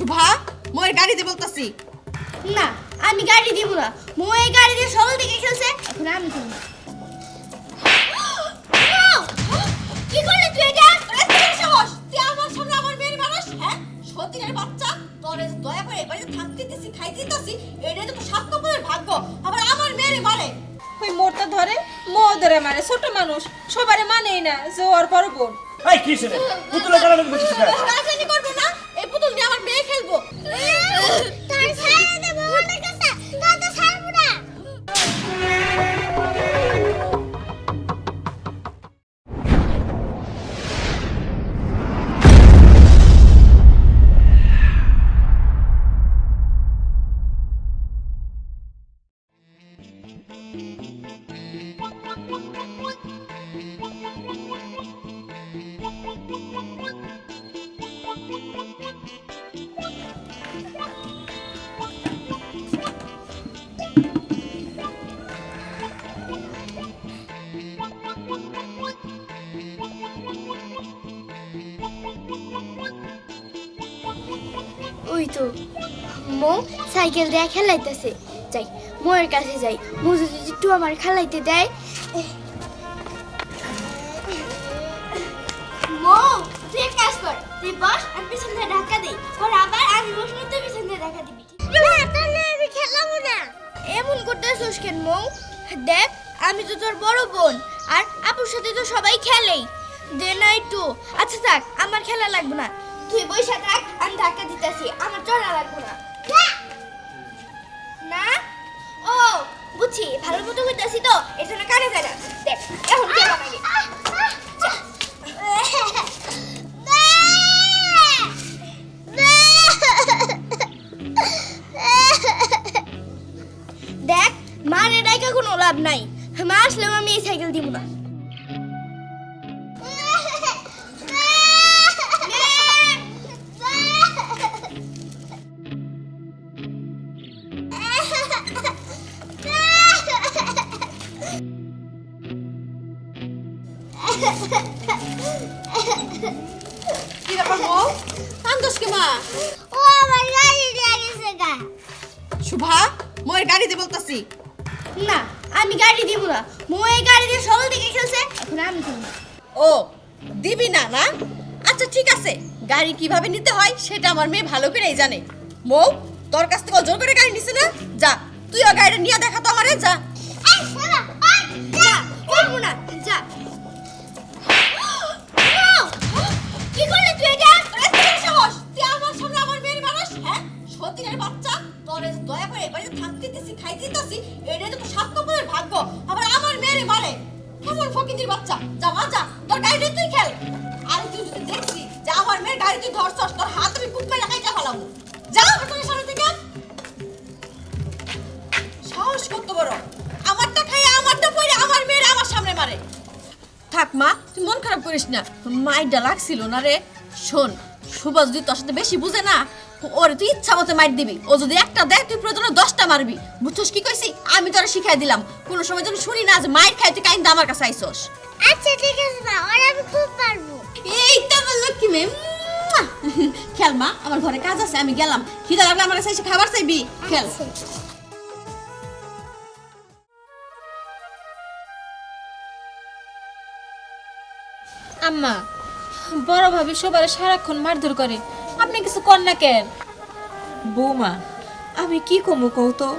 শুভা মই গাড়িতে বলতাছি। না আমি গাড়ি দিব না। মো এই গাড়ি দিয়ে সকাল থেকে খেলছে এখন আমি খেলব। কি করলি তুই এটা? সাহস তুই আমার সামনে আমার মেয়ের মানুষ হ্যাঁ? সতীনের বাচ্চা তোরে দয়া করে এবারে থাকতে দিছি খাইতে তো সাত কপালের ভাগ্য। আবার আমার মেয়ের মারে। ওই মোরটা ধরে মো ধরে মানে ছোট মানুষ সবারে মানেই না যে ওর বড় বোন। এই কি ছেলে? পুতুলে কারণে বসেছিস কেন? রাজনীতি করব না খেলব তার ছাড়া দেব ওই তো মো সাইকেল দিয়ে খেলাইতেছে। যাই মোয়ের কাছে যাই। মো যদি একটু আমার খেলাইতে দেয়। মো তুই এক কাজ কর তুই বস আর পিছন দিয়ে ধাক্কা দেই পর আবার আমি বসলে তুই পিছন দিয়ে ধাক্কা দিবি। না তাহলে আমি খেলাবো না। এমন করতেছিস কেন মো? দেখ আমি তো তোর বড় বোন আর আপুর সাথে তো সবাই খেলেই। দে না একটু। আচ্ছা থাক আমার খেলা লাগবে না। তুই বইসা থাক কি ব্যাপার মৌ কান্দোস কে মা ও আমার গাড়ি গেছে গা। শুভা মই গাড়িতে বলতাছি। না আমি গাড়ি দিব না। মো এই গাড়ি দিয়ে সকাল থেকে খেলছে এখন আমি খেলব ও দিবি না না আচ্ছা ঠিক আছে। গাড়ি কীভাবে নিতে হয় সেটা আমার মেয়ে ভালো করেই জানে। মৌ তোর কাছ থেকে জোর করে গাড়ি নিছে না? যা তুইও গাড়িটা নিয়ে দেখা তো আমারে যা। না। মন খারাপ করিস না লাগছিল না রে। শোন সুভাষ যদি তোর সাথে বেশি বুঝে না ওরে তুই ইচ্ছা মতো মাইট দিবি। ও যদি একটা দেয় তুই প্রয়োজনে দশটা মারবি। বুঝছস কি কইছি? আমি তোরা শিখাই দিলাম। কোনো সময় যেন শুনি না যে মাইট খাই তুই কাইন্দা আমার কাছে আইসস আচ্ছা ঠিক আছে মা ওরা আমি খুব পারব। এই তো আমার লক্ষ্মী মুয়া! খেল মা আমার ঘরে কাজ আছে আমি গেলাম। খিদা লাগলে আমার কাছে এসে খাবার চাইবি। খেল। আম্মা বড় ভাবি সবার সারাক্ষণ মারধর করে। আপনি কিছু কর না কেন? বৌমা আমি কি কমু কও তো?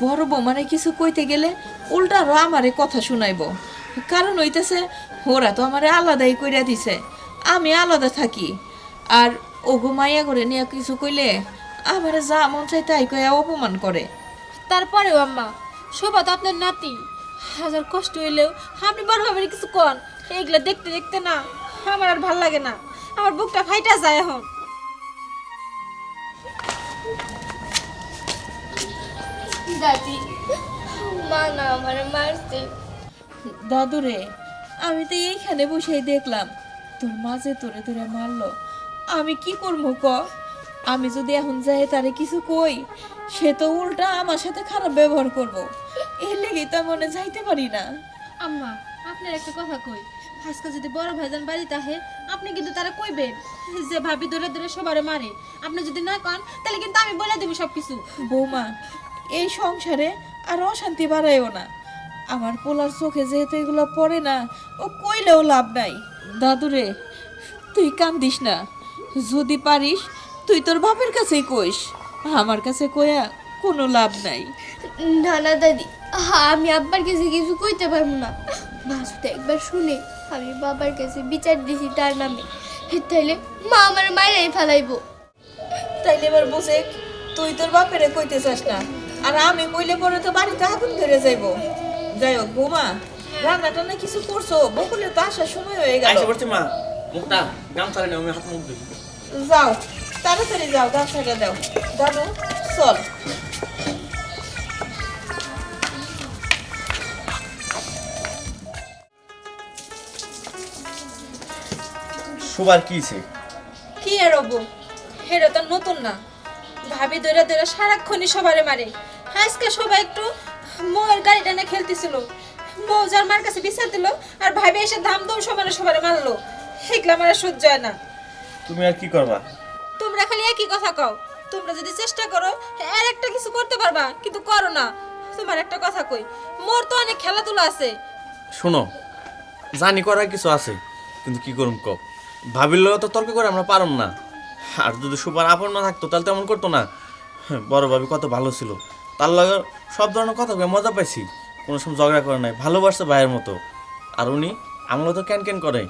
বড় বৌমারে কিছু কইতে গেলে উল্টা আরও আমারে কথা শুনাইব। কারণ হইতেছে ওরা তো আমারে আলাদাই কইরা দিছে। আমি আলাদা থাকি। আর ওগো মাইয়া করে নিয়ে কিছু কইলে আমারে যা মন চাই তাই কইয়া অপমান করে। তারপরেও আম্মা শোভা তো আপনার নাতি। হাজার কষ্ট হইলেও আপনি বড় ভাবের কিছু কন। এইগুলা দেখতে দেখতে না আমার আর ভালো লাগে না। আমার বুকটা ফাইটা যায় এখন। দাদি মা না আমার মারছে। দাদুরে আমি তো এইখানে বসেই দেখলাম তোর মাঝে তোরে তোরে মারলো আমি কি করব ক? আমি যদি এখন যাই তারে কিছু কই সে তো উল্টা আমার সাথে খারাপ ব্যবহার করব। এর লেগেই তো মনে যাইতে পারি না। আম্মা আপনার একটা কথা কই আজকে যদি বড় ভাইজান বাড়িতে আহে আপনি কিন্তু তারা কইবেন যে ভাবি ধরে ধরে সবারে মারে। আপনি যদি না কন তাহলে কিন্তু আমি বলে দেবো সব কিছু বৌমা এই সংসারে আর অশান্তি বাড়াইও না। আমার পোলার চোখে যেহেতু এগুলো পড়ে না ও কইলেও লাভ নাই। দাদুরে তুই কান্দিস না। যদি পারিস তুই তোর বাপের কাছেই কইস। আমার কাছে কইয়া কোনো লাভ নাই। না না দাদি আমি আব্বার কাছে কিছু কইতে পারব না। মাসুদ একবার শুনে। আমি বাবার কাছে বিচার দিছি তার নামে। তাইলে মা আমার মায়েরাই ফেলাইবো। তাইলে এবার বসে তুই তোর বাপেরে কইতে চাস না আর আমি কইলে পরে তো বাড়িতে আগুন ধরে যাইব। যাই হোক বৌমা রান্না টান্না কিছু করছ? বকুলের তো আসার সময় হয়ে গেল। মা। মুখটা গামছা নেই আমি হাত মুখ দিই যাও তাড়াতাড়ি যাও গাছটা দাও। দাদু চল। সুবার কিছে কি আর হব হেরা তো নতুন না। ভাবি ধরে ধরে সারাক্ষণই সবারে মারে। আজকে সবাই একটু মোয়ের গাড়িটা নিয়ে খেলতেছিল। বউ যার মার কাছে বিচার দিল আর ভাবি এসে ধাম দম সমানে সবারে মারলো। সেগুলো আমার আর সহ্য হয় না। তুমি আর কি করবা? তোমরা খালি একই কথা কও। তোমরা যদি চেষ্টা করো আর একটা কিছু করতে পারবা কিন্তু করো না। তোমার একটা কথা কই মোর তো অনেক খেলাধুলা আছে। শোনো জানি করার কিছু আছে কিন্তু কি করুম ক ভাবির লগে তো তর্ক করে আমরা পারম না। আর যদি সুপার আপন না থাকতো তাহলে তেমন করতো না। হ্যাঁ, বড় ভাবি কত ভালো ছিল। তার লগে সব ধরনের কথা মজা পাইছি। কোনো সময় ঝগড়া করে নাই ভালোবাসছে ভাইয়ের মতো। আর উনি আমলো তো ক্যান ক্যান করে।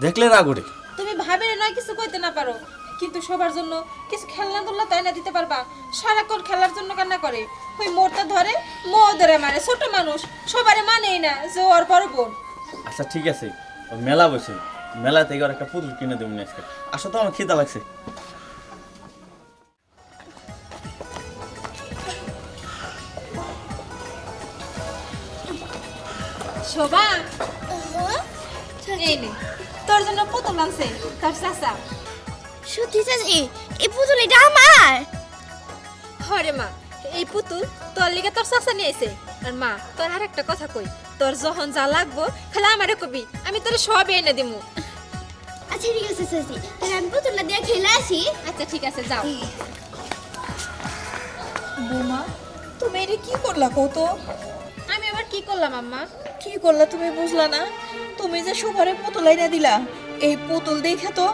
দেখলে রাগ ওঠে। তুমি ভাবিরে নয় কিছু কইতে না পারো। কিন্তু সবার জন্য কিছু খেলনা দুল্লা তাই না দিতে পারবা। সারাক্ষণ খেলার জন্য কান্না করে। ওই মোরটা ধরে মো ধরে মারে। ছোট মানুষ সবারে মানেই না যে ওর বড় বোন। আচ্ছা ঠিক আছে। মেলা বসে। মেলা থেকে আর একটা পুতুল কিনে দেবো আজকে। আসলে তো আমার খিদা লাগছে। শোভা এই নে তোর জন্য পুতুল আনছে তার চাচা। সত্যি চাচি এই পুতুল এটা আমার? হরে মা এই পুতুল তোর লিগে তোর চাচা নিয়ে আইছে। আর মা তোর আর একটা কথা কই তোর যখন যা লাগবো খালি আমারে কবি আমি তোর সব এনে দিমু। আচ্ছা ঠিক আছে চাচি তাহলে আমি পুতুলটা দিয়ে খেলে আসি। আচ্ছা ঠিক আছে যাও। বৌমা তুমি এটা কি করলা কত আমি আবার কি করলাম আম্মা? কি করলা তুমি বুঝলা না? তুমি যে সুভারে পুতুল আইনা দিলা এই পুতুল দেখে তো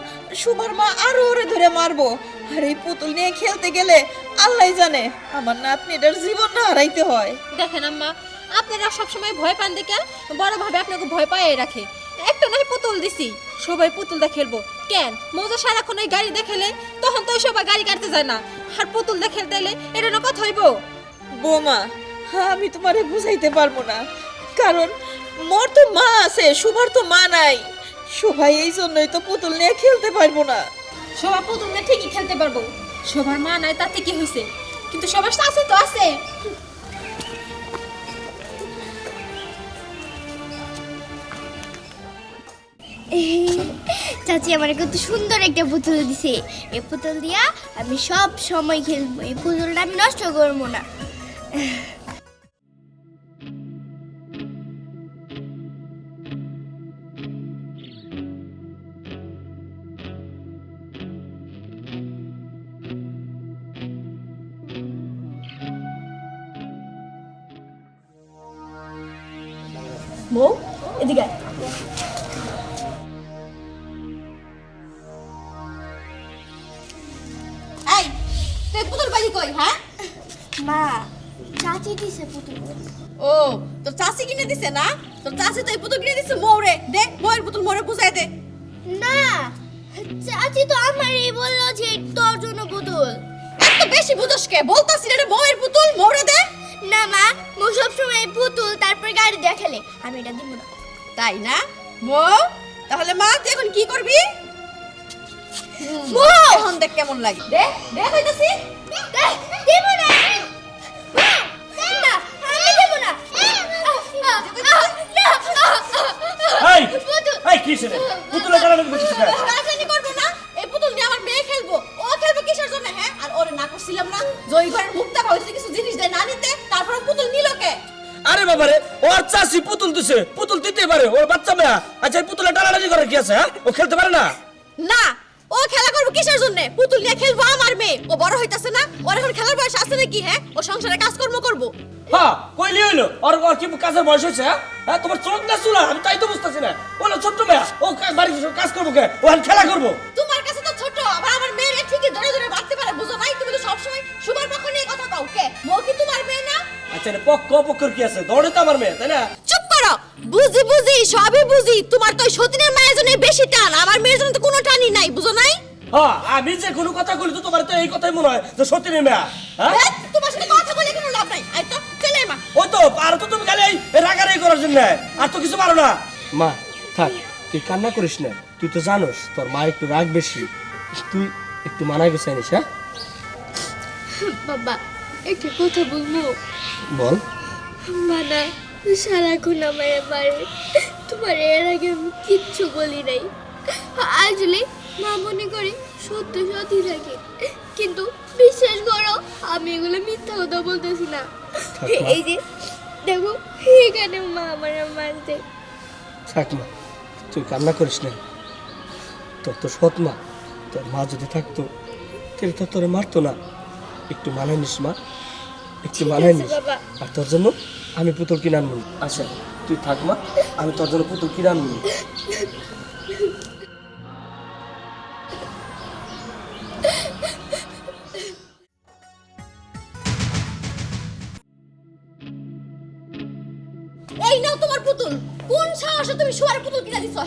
সুভার মা আরও ওরে ধরে মারবো। আর এই পুতুল নিয়ে খেলতে গেলে আল্লাহ জানে আমার নাতনিটার জীবন না হারাইতে হয়। দেখেন আম্মা আপনারা সবসময় ভয় পান দেখে বড় ভাবে আপনাকে ভয় পাইয়ে রাখে। একটা নয় পুতুল দিছি। সবাই পুতুলটা খেলব। কেন? মজা সারাক্ষণ ওই গাড়ি দেখেলে তখন তো সবাই গাড়ি কাটতে যায় না। আর পুতুল দিয়ে খেলতে এলে এটা না কথা হইব? বৌমা আমি তোমারে বুঝাইতে পারব না। কারণ মোর তো মা আছে সুভার তো মা নাই। শোভাই এই জন্যই তো পুতুল নিয়ে খেলতে পারব না। সবার পুতুল নিয়ে ঠিকই খেলতে পারব। সবার মা নাই তাতে কি হয়েছে কিন্তু সবার শাশু তো আছে। চাচি আমার কত সুন্দর একটা পুতুল দিছে। এই পুতুল দিয়া আমি সব সময় খেলব, এই পুতুলটা আমি নষ্ট করব না। কই হ্যাঁ? মা চাচি দিছে পুতুল। ও তোর চাচি কিনে দিছে না? তোর চাচি তো এই পুতুল কিনে দিছে মৌরে। দে মৌয়ের পুতুল মৌরে বুঝাই দে। না চাচি তো আমারই বলল যে তোর জন্য পুতুল। এত বেশি বুঝোস কে? বলতাছি এটা মৌয়ের পুতুল মৌরে দে। না মা মো সবসময় পুতুল তারপর গাড়ি দিয়ে খেলে আমি এটা দিব না। তাই না? মৌ তাহলে মা তুই এখন কি করবি! এখন দেখ কেমন লাগে। দেব না। হ্যাঁ আর ওরে না করছিলাম না। জয় ঘরের মুক্তা কিছু জিনিস দেয় না নিতে। তারপর পুতুল নিল আরে বাবারে ওর চাষি পুতুল দিছে। পুতুল দিতেই পারে ওর বাচ্চা মেয়া। আচ্ছা এই পুতুলে টানাটানি করে কি আছে হ্যাঁ? ও খেলতে পারে না? না কিসের জন্য? পুতুল নিয়ে খেলব আমার মেয়ে। ও বড় হইতাছে না? ওর এখন খেলার বয়স আছে নাকি হ্যাঁ? ও সংসারে কাজকর্ম করব। হ্যাঁ কইলি হইল? ওর ওর কি কাজের বয়স হয়েছে হ্যাঁ? হ্যাঁ তোমার চোখ না চুলা? আমি তাই তো বুঝতেছি না। বলো ছোট্ট মেয়া ও কা- বাড়ি কাজ করব কে? ও এখন খেলা করব। তোমার কাছে তো ছোট আবার আমার মেয়ের ঠিকই ধরে ধরে মারতে পারে বুঝো নাই? তুমি তো সবসময় সুবার পক্ষ নিয়ে কথা কও কে? মো কি তোমার মেয়ে না? আচ্ছা পক্ষ অপক্ষর কি আছে? দৌড়ে তো আমার মেয়ে তাই না? চুপ করো। বুঝি বুঝি সবই বুঝি। তোমার তো সতীনের মায়ের জন্য বেশি টান আমার মেয়ের জন্য তো কোনো টানই নাই বুঝো নাই? হ্যাঁ আমি যে কোনো কথা বলি তো তোমার তো এই কথাই মনে হয় যে সত্যি নেই মেয়া হ্যাঁ? তোমার সাথে কথা বলে কোনো লাভ নাই। আই তো চলে মা। ওই তো আর তো তুমি খালি এই রাগারাগি করার জন্য আর তো কিছু পারো না। মা থাক তুই কান্না করিস না তুই তো জানোস তোর মা একটু রাগ বেশি। তুই একটু মানায় গেছে আনিস হ্যাঁ? বাবা একটা কথা বলব? বল। মানা সারাক্ষণ আমার বাড়ি তোমার এর আগে আমি কিচ্ছু বলি নাই। আসলে মা মনে করে সত্য সত্যি থাকে। কিন্তু বিশ্বাস করো আমি এগুলো মিথ্যা কথা বলতেছি না। এই যে দেখো এখানে মা আমার মানতে। থাক মা তুই কান্না করিস না। তোর তো সৎ মা। তোর মা যদি থাকতো তাহলে তো তোরে মারতো না। একটু মানায় নিস মা একটু মানায় নিস। আর তোর জন্য আমি পুতুল কিনে আনব। আচ্ছা তুই থাক মা আমি তোর জন্য পুতুল কিনে আনব।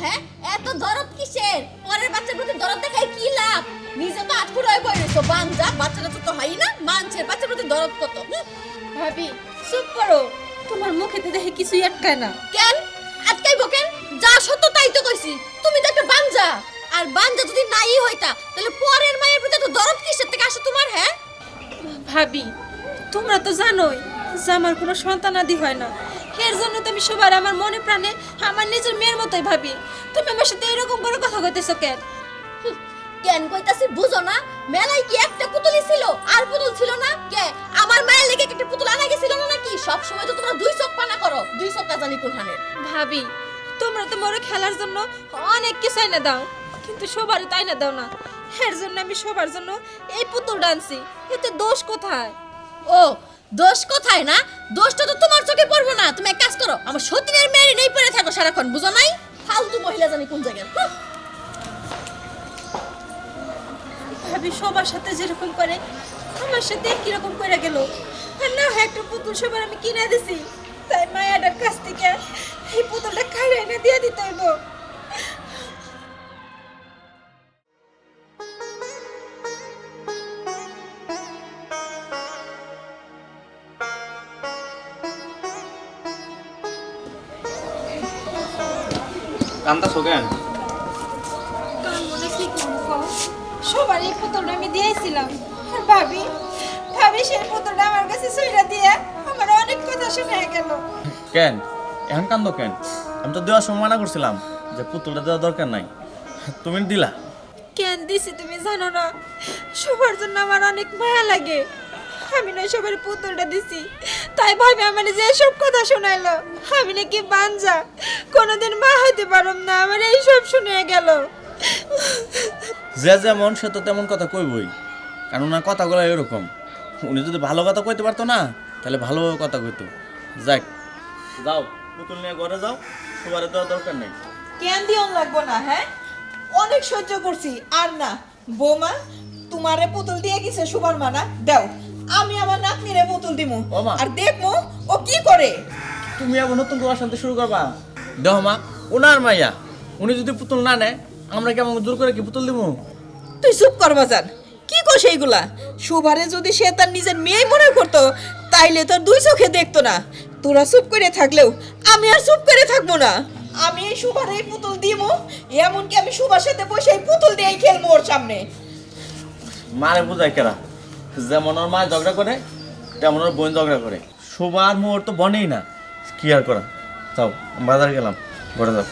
হ্যাঁ? এত দরদ কিসের? পরের বাচ্চার প্রতি দরদ দেখায় কি লাভ? নিজে তো আট ফুট হয়ে বই রয়েছো। বাঞ্জা, বাচ্চাটা তো তো হয় না। মানুষের বাচ্চার প্রতি দরদ কত? ভাবি, চুপ করো। তোমার মুখেতে দেখে কিছুই আটকায় না। কেন? আটকাইবো কেন? যা সত্য তাই তো কইছি। তুমি তো একটা বাঞ্জা। আর বাঞ্জা যদি নাই হইতা, তাহলে পরের মায়ের প্রতি তো দরদ কিসের থেকে আসে তোমার হ্যাঁ? ভাবি, তোমরা তো জানোই যে আমার কোনো সন্তানাদি হয় না। এর জন্য তো আমি সবার আমার মনে প্রাণে আমার নিজের মেয়ের মতোই ভাবি। তুমি আমার সাথে এরকম করে কথা কইতেছো কেন? কেন কইতাছি বুঝো না? মেলায় কি একটা পুতুলই ছিল? আর পুতুল ছিল না? কে? আমার মায়ের লেগে একটা পুতুল আনা গেছিল না নাকি? সব সময় তো তোমরা দুই চোখ পানা করো। দুই চোখ জানি কোনখানের ভাবি তোমরা তো মোরে খেলার জন্য অনেক কিছু এনে দাও কিন্তু সবারই তাই না দাও না। এর জন্য আমি সবার জন্য এই পুতুল ডান্সি এতে দোষ কোথায়? ও দোষ কোথায়, না? দোষটা তো তোমার চোখে পড়ব না। তুমি এক কাজ করো, আমার সতীনের মেয়ে নেই পড়ে থাকো সারাক্ষণ, বুঝো নাই? ফালতু মহিলা জানি কোন জায়গায় ভাবি, সবার সাথে যেরকম করে, আমার সাথে কীরকম করে গেল। না হয় একটা পুতুল সবার আমি কিনে দিছি। তাই মায়াটার কাছ থেকে এই পুতুলটা খাইয়ে এনে দিয়ে দিতে হইব। কান্তা কেন কার মনে কি করব? সবার এই পুতুলটা আমি দিয়েছিলাম। আর ভাবি ভাবি সেই পুতুলটা আমার কাছে সইরা দিয়ে আমার অনেক কথা শুনে গেল। কেন? এখন কান্দ কেন? আমি তো দেওয়ার সময় মানা করছিলাম যে পুতুলটা দেওয়ার দরকার নাই। তুমি দিলা। কেন দিছি তুমি জানো না? সবার জন্য আমার অনেক মায়া লাগে। আমি না সবার পুতুলটা দিছি। তাই ভাবি আমার যে সব কথা শোনাইলো। আমি নাকি বাঞ্জা। কোনোদিন মা হইতে পারম না আমার এই সব শুনে গেল। যে যেমন সে তো তেমন কথা কইবই। কারণ ওনার কথাগুলো এরকম। উনি যদি ভালো কথা কইতে পারতো না তাহলে ভালো কথা কইতো। যাক যাও পুতুল নিয়ে ঘরে যাও সবার দেওয়ার দরকার নেই। কেন দিয়ন লাগবো না হ্যাঁ? অনেক সহ্য করছি আর না। বৌমা তোমারে পুতুল দিয়ে গেছে সুবার মানা। দাও আমি আমার নাতনিরে পুতুল দিমু। আর দেখমু ও কি করে? তুমি আবার নতুন করে শান্তি শুরু করবা। দেহ মা ওনার মাইয়া উনি যদি পুতুল না নেয় আমরা কেমন জোর করে কি পুতুল দিব তুই চুপ কর বাজান কি কর সেইগুলা সুভারে যদি সে তার নিজের মেয়ে মনে করতো তাইলে তোর দুই চোখে দেখতো না। তোরা চুপ করে থাকলেও আমি আর চুপ করে থাকব না। আমি এই সুভার এই পুতুল দিমু এমনকি আমি সুভার সাথে বসে এই পুতুল দিয়েই খেলব ওর সামনে। মারে বুঝাই কেরা যেমন ওর মা ঝগড়া করে তেমন ওর বোন ঝগড়া করে। সবার মোর তো বনেই না। কি আর করা। যাও বাজারে গেলাম ঘরে যাও।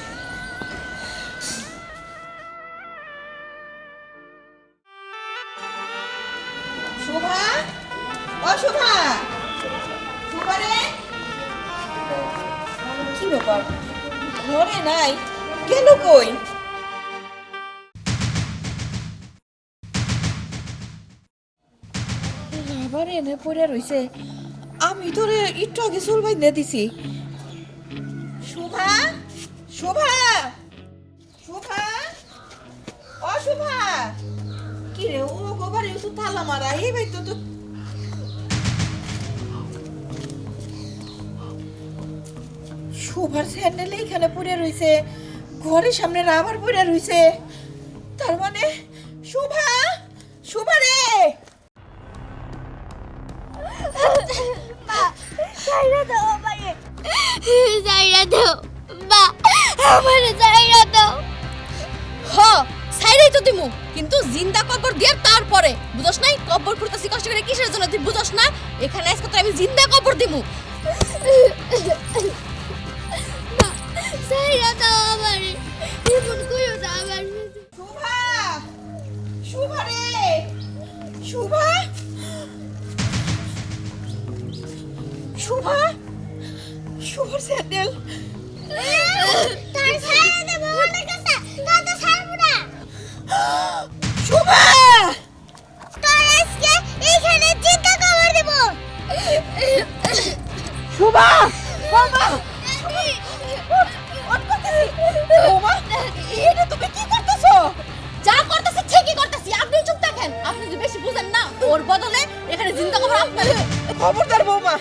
কি কি ব্যাপার? ঘরে নাই গেল কই? আবার এনে পড়ে রইছে। আমি তোরে একটু আগে চুল বাইন্দে দিছি। শোভা? শোভা? শোভা? ও কি রে, ও গোবারে তো তালা মারা, এই ভাই তো শোভার স্যান্ডেল এইখানে পড়ে রইছে, ঘরের সামনে রাবার পড়ে রইছে। তার মানে শোভা? আমারে জায়গা দাও হ সাইডেই তো কিন্তু জিন্দা কবর দিয়ে তারপরে। বুঝছ নাই? কবর খুঁড়তেছি কষ্ট করে কিসের জন্য? তুই না? এখানে জিন্দা কবর দিমু। স্যান্ডেল। শোভা শোভা বাবা এটা তুমি কি করতেছো যা করতেছি ঠিকই করতেছি আপনি চুপ থাকেন আপনি যদি বেশি বুঝেন না ওর বদলে এখানে জিন্দা কবর আপনার খবরদার বৌমা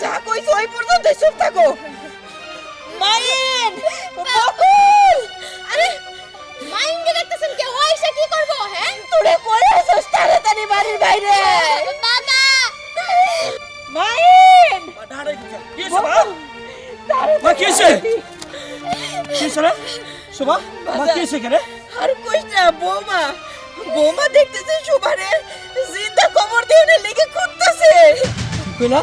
যা কইছো ওই পর্যন্ত চুপ থাকো মাইন বকুল আরে মাইন্ডে দেখতেছেন কে ও এসে কি করব হ্যাঁ? তোরে কই আছিস তাড়াতাড়ি বাড়ির বাইরে। বাবা! মাইন কি হয়েছে? মা? মা কি হয়েছে? কি হয়েছে শোভা মা কি হয়েছে কেন আর কইস না বৌমা বৌমা দেখতেছে সুবারে জিন্দা কবর দিয়ে লেগে খুঁজতেছে। কি কইলা?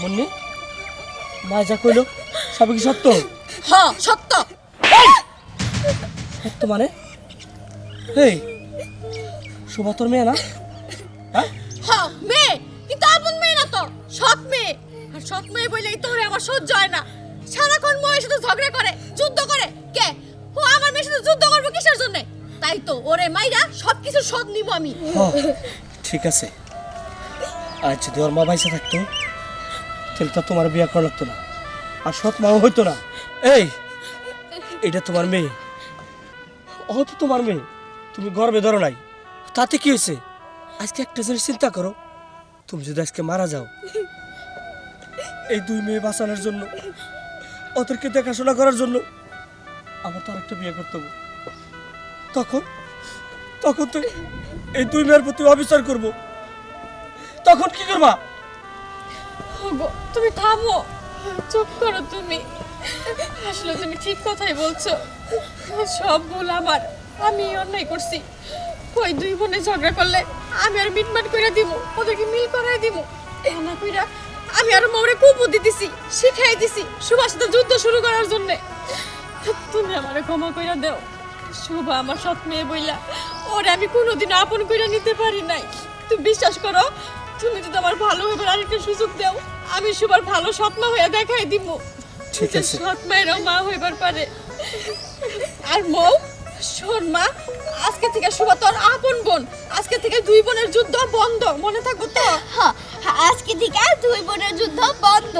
মুন্নি? মা যা কইলো সব কি সত্য? হ্যাঁ সত্য। সত্য মানে? এই শোভা তোর মেয়ে না? হ্যাঁ? হ্যাঁ মেয়ে। কিন্তু আপন মেয়ে না তো সৎ মেয়ে। আর সৎ মেয়ে বলেই তোরে আমার সহ্য হয় না। সারাক্ষণ মেয়ের সাথে ঝগড়া করে যুদ্ধ করে। কে? ও আমার মেয়ের সাথে যুদ্ধ করব কিসের জন্য? তাই তো ওরে মাইরা সব কিছু শোধ নিব আমি। ঠিক আছে। আর যদি ওর মা বাইসা থাকতো তাহলে তো তোমার বিয়ে করা লাগতো না। আর সৎ মাও হইতো না। এই, এটা তোমার মেয়ে। ও তো তোমার মেয়ে। তুমি গর্বে ধরো নাই। তাতে কি হয়েছে? আজকে একটা জিনিস চিন্তা করো। তুমি যদি আজকে মারা যাও, এই দুই মেয়ে বাঁচানোর জন্য, ওদেরকে দেখাশোনা করার জন্য, আমার তো আরেকটা বিয়ে করতে হবে। তখন তখন তো এই দুই মেয়ের প্রতি অবিচার করব। তখন কি করবা? ওগো, তুমি থামো। চুপ করো তুমি। আসলে তুমি ঠিক কথাই বলছো। সব ভুল আমার আমি অন্যায় করছি। কই দুই বোনে ঝগড়া করলে আমি আর মিটমাট করে দিব ওদেরকে মিল করাই দিব না কইরা আমি আর মৌরে কুবুদ্ধি দিছি শিখাই দিছি সুভাষ সাথে যুদ্ধ শুরু করার জন্য। তুমি আমারে ক্ষমা কইরা দাও। শোভা আমার সৎ মেয়ে বইলা ওরে আমি কোনোদিন আপন কইরা নিতে পারি নাই। তুমি বিশ্বাস করো তুমি যদি আমার ভালো হইবার আরেকটা সুযোগ দাও আমি সবার ভালো স্বপ্ন হয়ে দেখাই দিব। ঠিক আছে। সৎ মায়েরও মা হইবার পারে। আর মৌ শোন মা আজকে থেকে শুভ তোর আপন বোন। আজকে থেকে দুই বোনের যুদ্ধ বন্ধ। মনে থাকব তো? হ্যাঁ আজকে থেকে দুই বোনের যুদ্ধ বন্ধ।